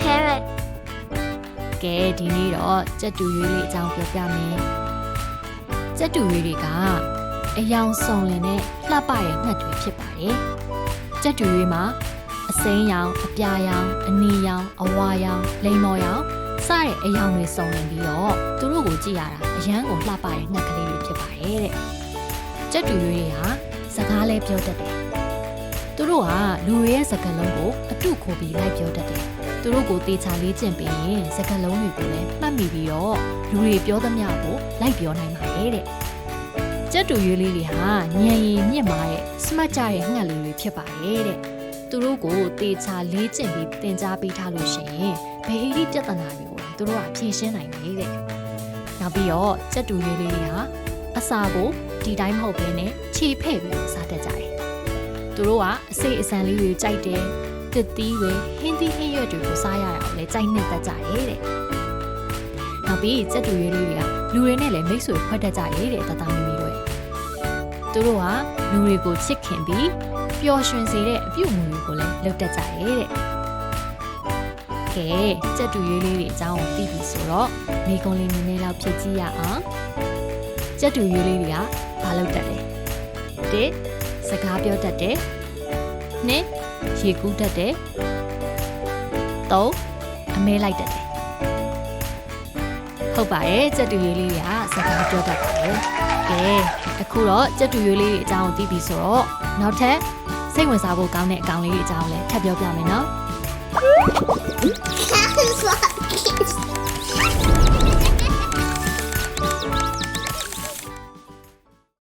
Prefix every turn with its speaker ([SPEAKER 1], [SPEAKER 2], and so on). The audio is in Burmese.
[SPEAKER 1] carrot
[SPEAKER 2] ကဲဒီနေ့တော့ကြက်တူရွေးလေးအကြောင်းပြောပြမယ်ကြက်တူရွေးတွေကအယောင်စုံလင်တဲ့လှပတဲ့ငှက်တွေဖြစ်ပါတယ်ကြက်တူရွေးမှာအစိမ်းရောင်အပြာရောင်အနီရောင်အဝါရောင်လိမ္မော်ရောင်စတဲ့အယောင်တွေစုံလင်ပြီးတော့သူတို့ကိုကြည့်ရတာအရန်ကိုလှပတဲ့ငှက်ကလေးတွေဖြစ်ပါတယ်တဲ့ကြက်တူရွေးတွေဟာစကားလဲပြောတတ်တယ် သူတို့ကလူတွေရဲ့စကားလုံးကိုအတုခိုပြီးလိုက်ပြောတတ်တယ်သူတို့ကိုတေချာလေးကျင့်ပေးရင်စကားလုံးတွေကိုလည်းမှတ်မိပြီးတော့လူတွေပြောသမျှကိုလိုက်ပြောနိုင်ပါတယ်တဲ့။ကြက်တူရွေးလေးတွေဟာညံရည်မြင့်မာတဲ့ smart ကြတဲ့ငှက်လေးတွေဖြစ်ပါတယ်တဲ့။သူတို့ကိုတေချာလေးကျင့်ပြီးသင်ကြားပေးထားလို့ရှိရင်ဘယ်အရေးပြဿနာတွေကိုသူတို့ကဖြေရှင်းနိုင်တယ်တဲ့။နောက်ပြီးတော့ကြက်တူရွေးလေးတွေဟာအစာကိုဒီတိုင်းမဟုတ်ဘဲနဲ့ခြေဖဲ့ပြီးတော့စားတတ်ကြတယ်။ သူတို့ကအစိတ်အစံလေးတွေကြိုက်တယ်တစ်သီးတွေဟင်းသီးဟင်းရွက်တွေကိုစားရတာကိုလည်းကြိုက်နှစ်သက်ကြရဲ့တဲ့။နောက်ပြီးစက်တူရွေးလေးတွေကလူတွေနဲ့လည်းမိတ်ဆွေဖွဲ့တတ်ကြရဲ့တဲ့တသားမီမီတို့ရဲ့။သူတို့ကလူတွေကိုချစ်ခင်ပြီးပျော်ရွှင်စေတဲ့အပြုအမူတွေကိုလည်းလုပ်တတ်ကြရဲ့တဲ့။ကဲစက်တူရွေးလေးတွေအကြောင်းကိုသိပြီဆိုတော့မိကုံးလေးနည်းနည်းလောက်ဖြည့်ကြည့်ရအောင်။စက်တူရွေးလေးတွေကဘာလုပ်တတ်လဲ။တစ် စကားပြောတတ်တယ်။နှစ်ရေကူးတတ်တယ်။၃အမဲလိုက်တတ်တယ်။ဟုတ်ပါတယ်ကြက်တူရွေးလေးတွေကစကားပြောတတ်ပါတယ်။ကဲအခုတော့ကြက်တူရွေးလေးတွေအကြောင်းကိုသိပြီဆိုတော့နောက်ထပ်စိတ်ဝင်စားဖို့ကောင်းတဲ့အကောင်လေးတွေအကြောင်းလည်းထပ်ပြောပြမယ်နော်။